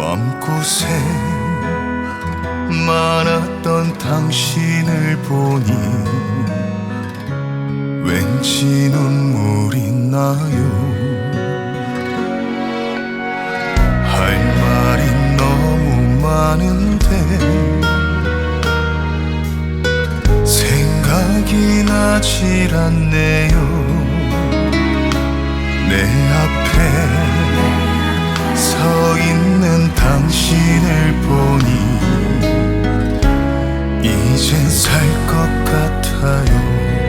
맘고생 많았던 당신을 보니 왠지 눈물이 나요. 할 말이 너무 많은데 생각이 나질 않네요. 내 앞에 서 있는 당신을 보니 이젠 살 것 같아요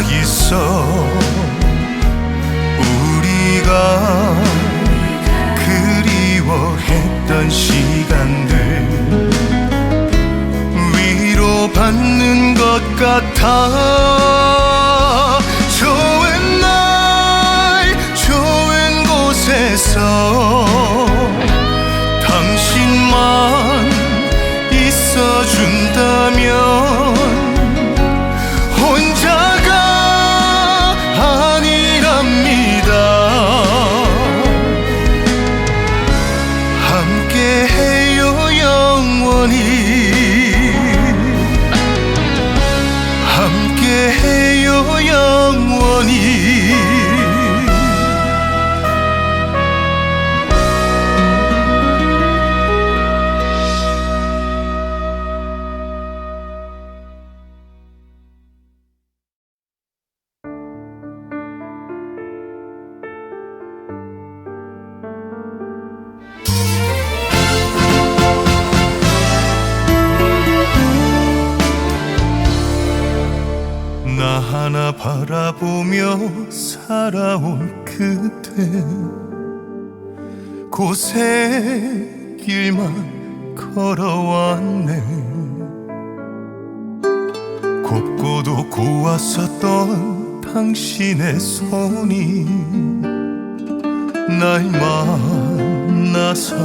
있어. 우리가 그리워했던 시간들 위로받는 것 같아 살아온 그대. 고세 길만 걸어왔네. 곱고도 고왔었던 당신의 손이 날 만나서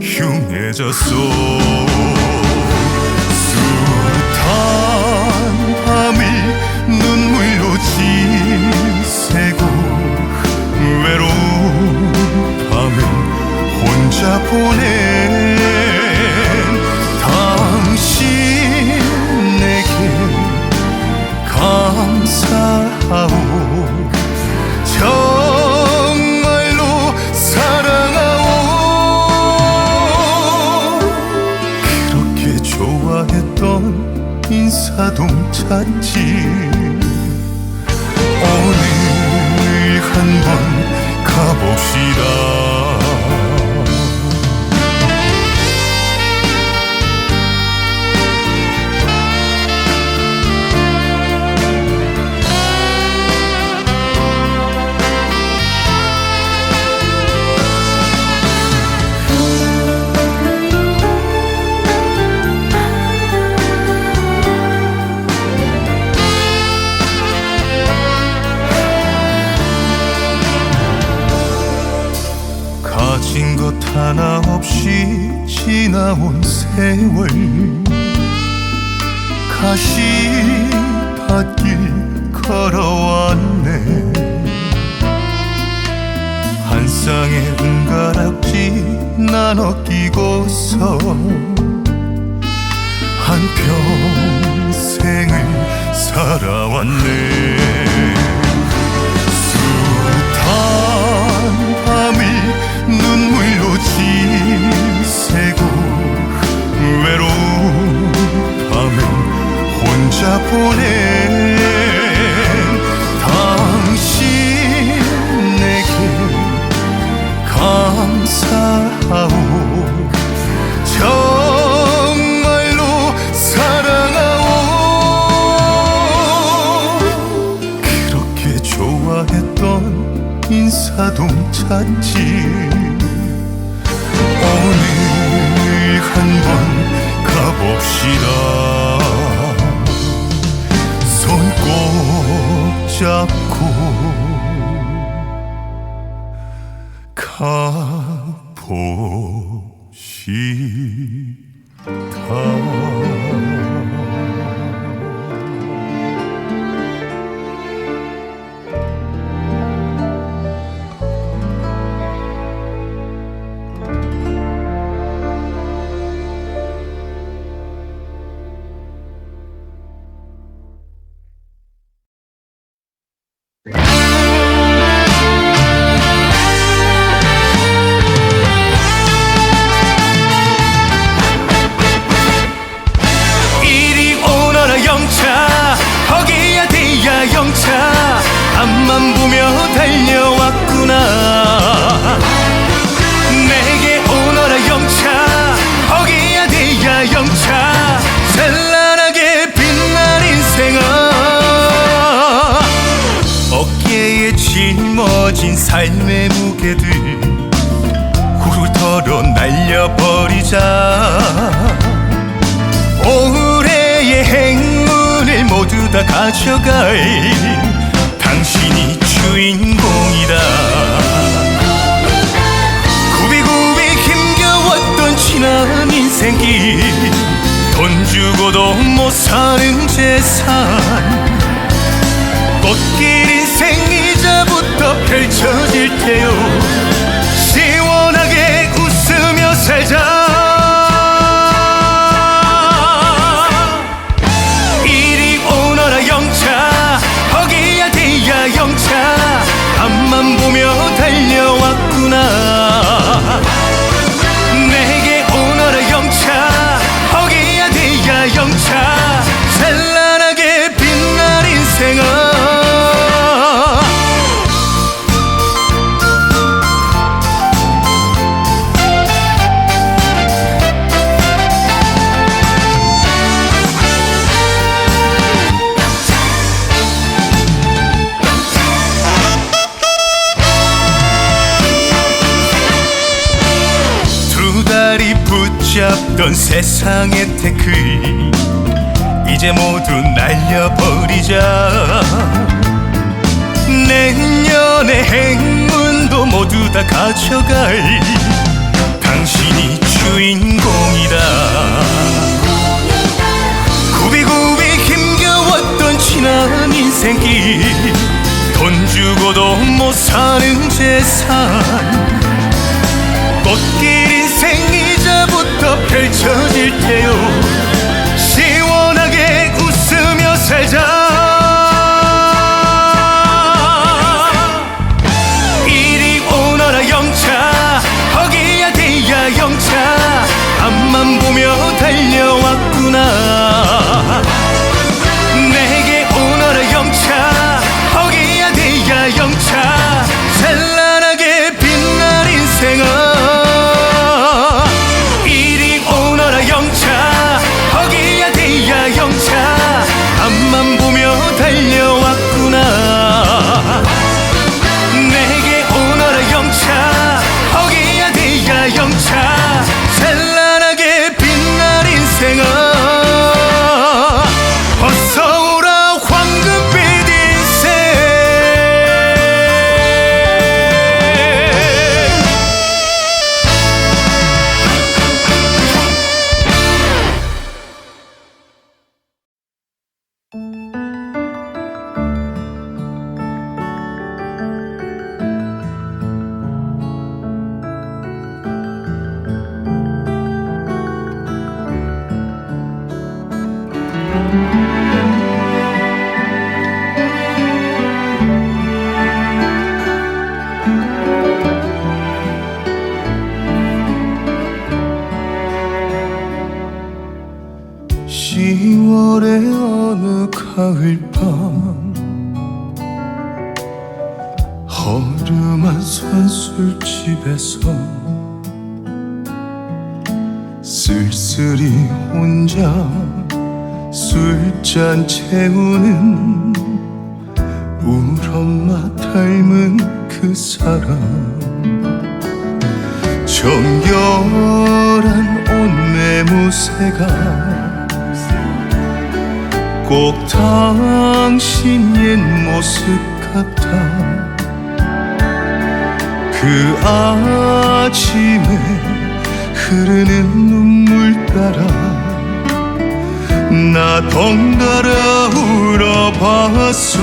흉해졌어 숱한 밤을 눈물로 지 새고 외로운 밤을 혼자 보낸 당신에게 감사하오. 정말로 사랑하오. 그렇게 좋아했던 인사동 찻집 한번 가봅시다 세월 가시밭길 걸어왔네. 한 쌍의 은가락지 나눠 끼고서 한 평생을 살아왔네 잡고 가봅 가져갈 당신이 주인공이다 구비구비 힘겨웠던 지난 인생길 돈 주고도 못 사는 재산. 꽃길 인생 이제부터 펼쳐질 테요. 시원하게 웃으며 살자 붙잡던 세상의 태클 이제 모두 날려버리자. 내년의 행운도 모두 다 가져갈 당신이 주인공이다. 구비구비 힘겨웠던 지난 인생길 돈 주고도 못 사는 재산 꽃길 이제부터 펼쳐질 테요 잔 채우는 울 엄마 닮은 그 사람. 정결한 옷 매무새가 꼭 당신 옛 모습 같아. 그 아침에 흐르는 눈물 따라 나 덩달아 울어봤어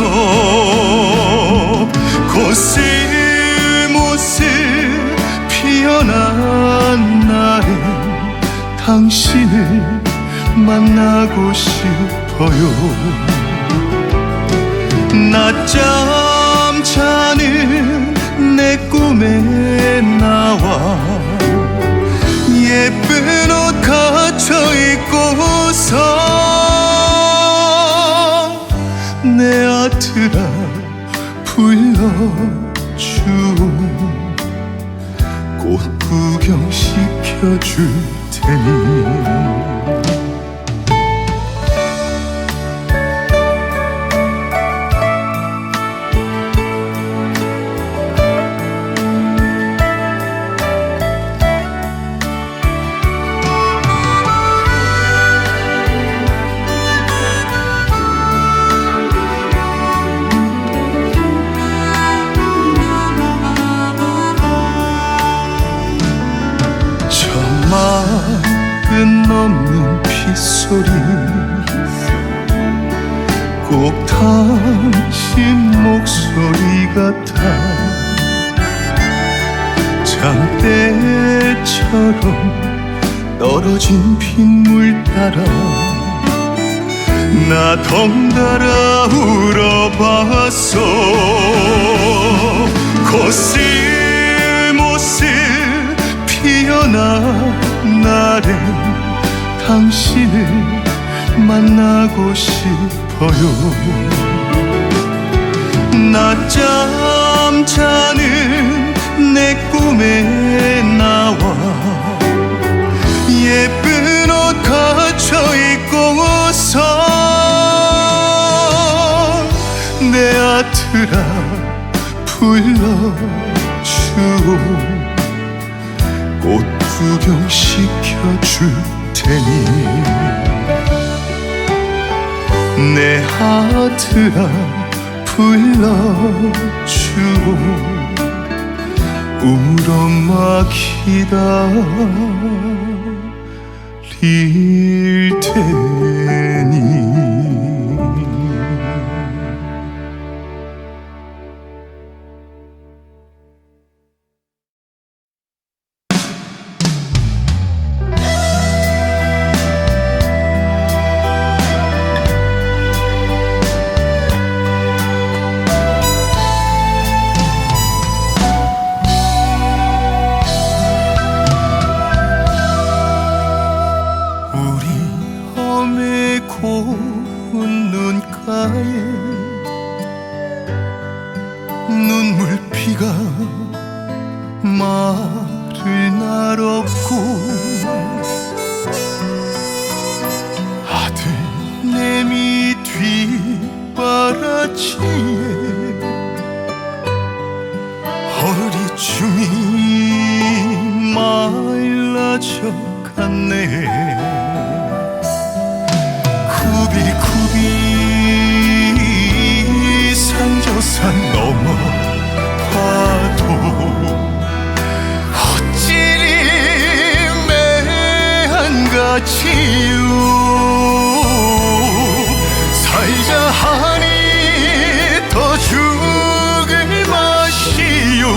코스모스 피어난 날에 당신을 만나고 싶어요. 낮잠 자는 내 꿈에 나와 갖춰 입고서 내 아트라 불러줘. 꽃 구경 시켜줄 테니 떨어진 빗물 따라 나 덩달아 울어봤어. 코스모스 피어난 날엔 당신을 만나고 싶어요. 낮잠 자는 내 꿈에 나와 예쁜 옷 갖춰 입고서 내 아트라 불러주오 꽃 구경 시켜줄 테니. 내 하트라 불러주오 울엄마 기다 릴 눈 치유 살자 하니 더 죽을 맛이요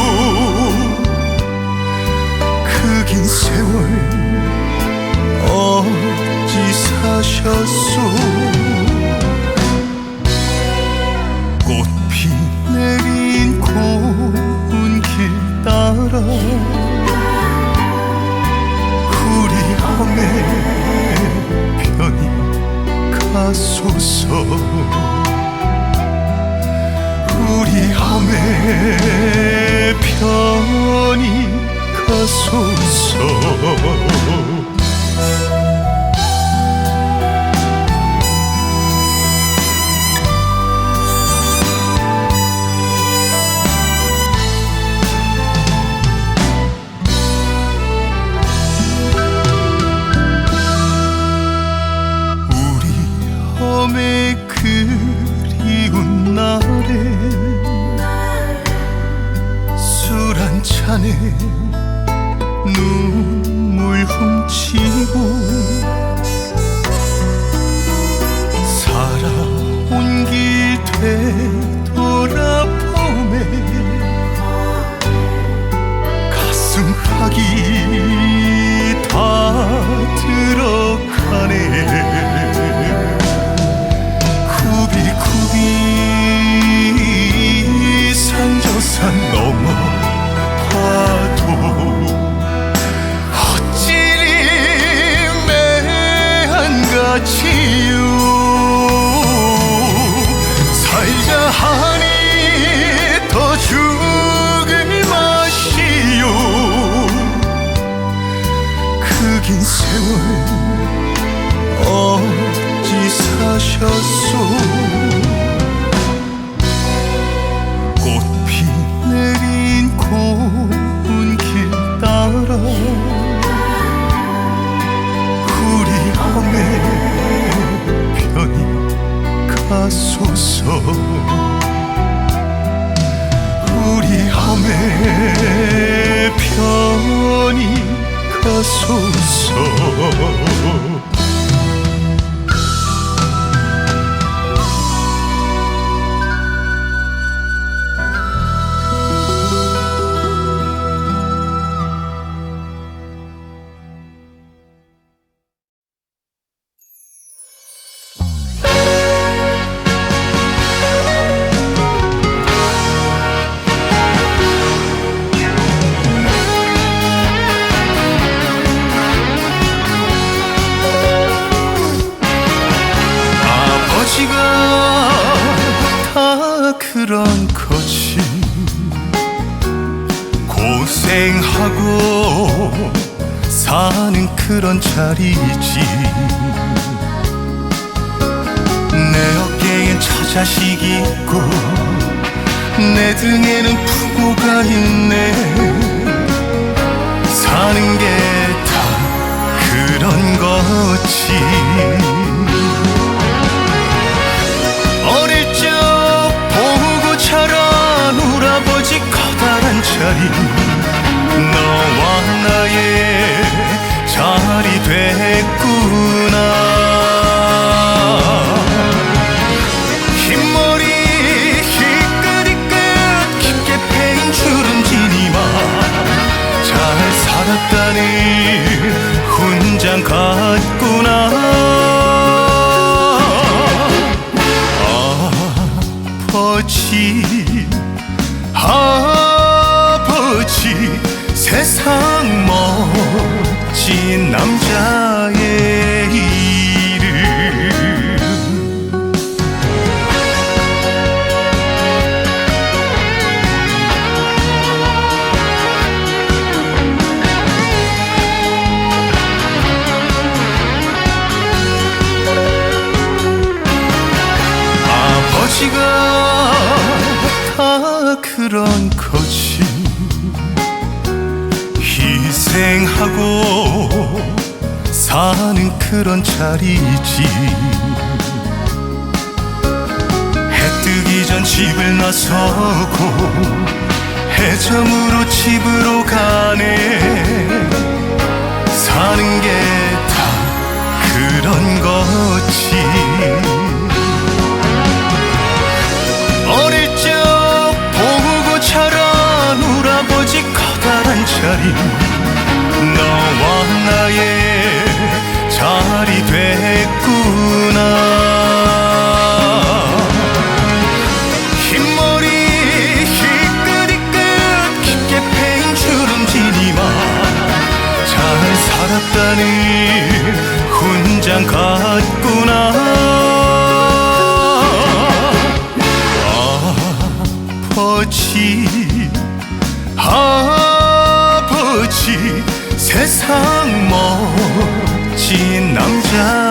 그 긴 세월 어찌 사셨소? 꽃피 내린 고운 길 따라 가소서 우리 함에 편 사셨 부모가 있네. 사는 게 다 그런 거지. 어릴 적 보고 자란 우리 아버지 커다란 자리 너와 나의 자리 됐구나 아버지 아버지 세상 멋진 남자 그런 자리지. 해 뜨기 전 집을 나서고 해점으로 집으로 가네. 사는 게 다 그런 거지. 어릴 적 보고 자란 우리 아버지 커다란 자리. 너와 나의 자리 됐구나. 흰머리 희끗희끗 깊게 패인 주름지니마. 잘 살았다는 훈장 같구나 멋진 남